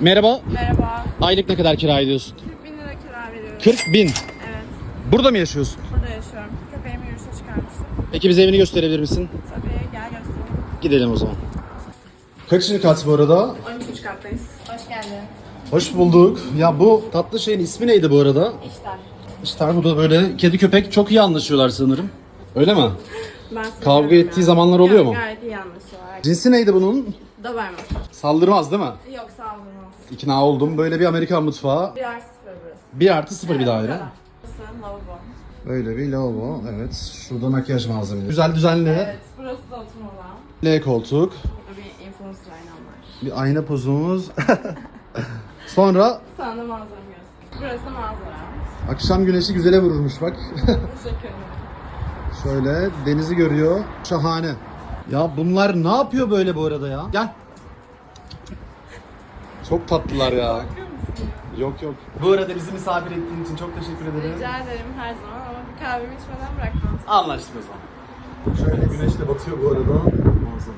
Merhaba. Merhaba. Aylık ne kadar kira ediyorsun? 40 bin lira kira veriyorum. 40 bin. Evet. Burada mı yaşıyorsun? Burada yaşıyorum. Köpeğimi yürüyüşe çıkarmıştım. Peki bize evini gösterebilir misin? Tabii gel göstereyim. Gidelim o zaman. Kaçıncı kat bu arada? 13. kattayız. Hoş geldin. Hoş bulduk. Ya bu tatlı şeyin ismi neydi bu arada? İşler. İşte bu da böyle kedi köpek çok iyi anlaşıyorlar sanırım. Öyle mi? Ben Kavga ettiği ya. zamanlar oluyor mu? Gayet. Cinsi neydi bunun? Doberman. Saldırmaz değil mi? Yok saldırmaz. İkna oldum. Böyle bir Amerikan mutfağı. Bir artı sıfır burası. 1 artı 0 bir daire. Burası lavabo. Böyle bir lavabo. Evet. Şurada makyaj malzemeleri. Güzel düzenli. Evet. Burası da oturma alan. L koltuk. Burada bir influencer aynam var. Bir ayna pozumuz. Sonra Sana da manzaramı göstereyim. Burası manzara. akşam güneşi güzele vururmuş bak. Teşekkür ederim. Şöyle denizi görüyor. Şahane. Ya bunlar ne yapıyor böyle bu arada ya? Gel. Çok tatlılar ya. Yok yok. Bu arada bizi misafir ettiğin için çok teşekkür ederim. Rica ederim her zaman ama bir kahvemi içmeden bırakmam. Anlaştık o zaman. Şöyle güneş de batıyor bu arada. Muazzam.